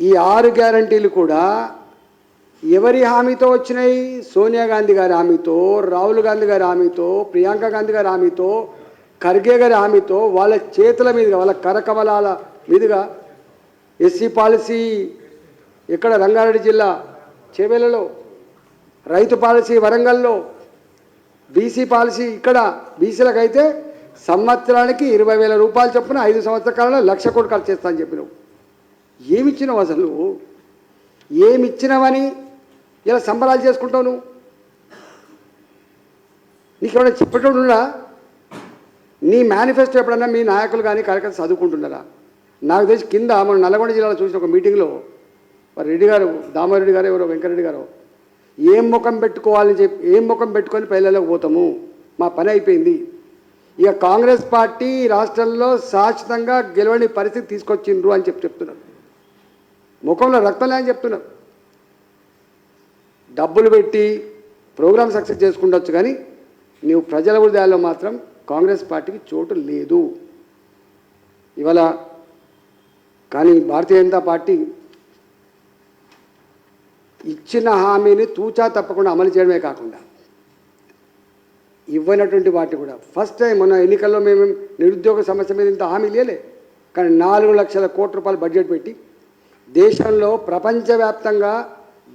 ఈ ఆరు గ్యారంటీలు కూడా ఎవరి హామీతో వచ్చినాయి? సోనియా గాంధీ గారి హామీతో రాహుల్ గాంధీ గారి హామీతో ప్రియాంక గాంధీ గారి హామీతో ఖర్గే గారి హామీతో వాళ్ళ చేతుల మీదుగా వాళ్ళ కరకమలాల మీదుగా ఎస్సీ పాలసీ ఇక్కడ రంగారెడ్డి జిల్లా చేవెలలో రైతు పాలసీ వరంగల్లో బీసీ పాలసీ ఇక్కడ బీసీలకైతే సంవత్సరానికి ఇరవై వేల రూపాయలు చొప్పున ఐదు సంవత్సరాల కాలంలో లక్ష కోట్లు ఖర్చు చేస్తా అని చెప్పినావు. ఏమిచ్చినావు అసలు ఏమిచ్చినావని ఇలా సంబరాలు చేసుకుంటావు నువ్వు? నీకేమైనా చెప్పేటోడున్నా నీ మేనిఫెస్టో ఎప్పుడన్నా మీ నాయకులు కానీ కార్యకర్త చదువుకుంటున్నారా? నాకు తెలిసి కింద మన నల్గొండ జిల్లాలో చూసిన ఒక మీటింగ్లో రెడ్డి గారు దామారెడ్డి గారు ఎవరో వెంకరెడ్డి గారు ఏం ముఖం పెట్టుకోవాలని చెప్పి ఏం ముఖం పెట్టుకొని పల్లెలకు పోతాము? మా పని అయిపోయింది. ఇక కాంగ్రెస్ పార్టీ రాష్ట్రంలో శాశ్వతంగా గెలవని పరిస్థితి తీసుకొచ్చిండ్రు అని చెప్పి చెప్తున్నారు. ముఖంలో రక్తం లేని చెప్తున్నారు. డబ్బులు పెట్టి ప్రోగ్రామ్ సక్సెస్ చేసుకుండొచ్చు కానీ నీవు ప్రజల హృదయాల్లో మాత్రం కాంగ్రెస్ పార్టీకి చోటు లేదు. ఇవాళ కానీ భారతీయ జనతా పార్టీ ఇచ్చిన హామీని తూచా తప్పకుండా అమలు చేయడమే కాకుండా ఇవ్వనటువంటి వాటి కూడా ఫస్ట్ టైం మన ఎన్నికల్లో మేము నిరుద్యోగ సమస్య మీద ఇంత హామీ లేలే కానీ నాలుగు లక్షల కోట్ల రూపాయలు బడ్జెట్ పెట్టి దేశంలో ప్రపంచవ్యాప్తంగా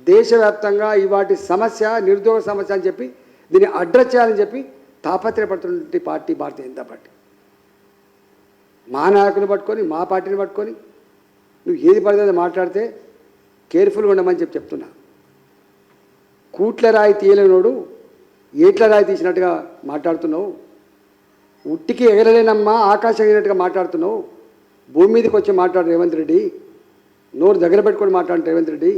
దేశవ్యాప్తంగా ఈ వాటి సమస్య నిరుద్యోగ సమస్య అని చెప్పి దీన్ని అడ్రస్ చేయాలని చెప్పి తాపత్రయపడుతున్నటువంటి పార్టీ భారతీయ జనతా పార్టీ. మా నాయకుని పట్టుకొని మా పార్టీని పట్టుకొని నువ్వు ఏది పడితే మాట్లాడితే కేర్ఫుల్గా ఉండమని చెప్పి చెప్తున్నా. కూట్ల రాయి తీయలేనోడు ఏట్ల రాయి తీసినట్టుగా మాట్లాడుతున్నావు? ఉట్టికి ఎగరలేనమ్మా ఆకాశం ఎగినట్టుగా మాట్లాడుతున్నావు? భూమి మీదకి వచ్చి మాట్లాడు రేవంత్ రెడ్డి. నోరు దగ్గర పెట్టుకొని మాట్లాడు రేవంత్ రెడ్డి.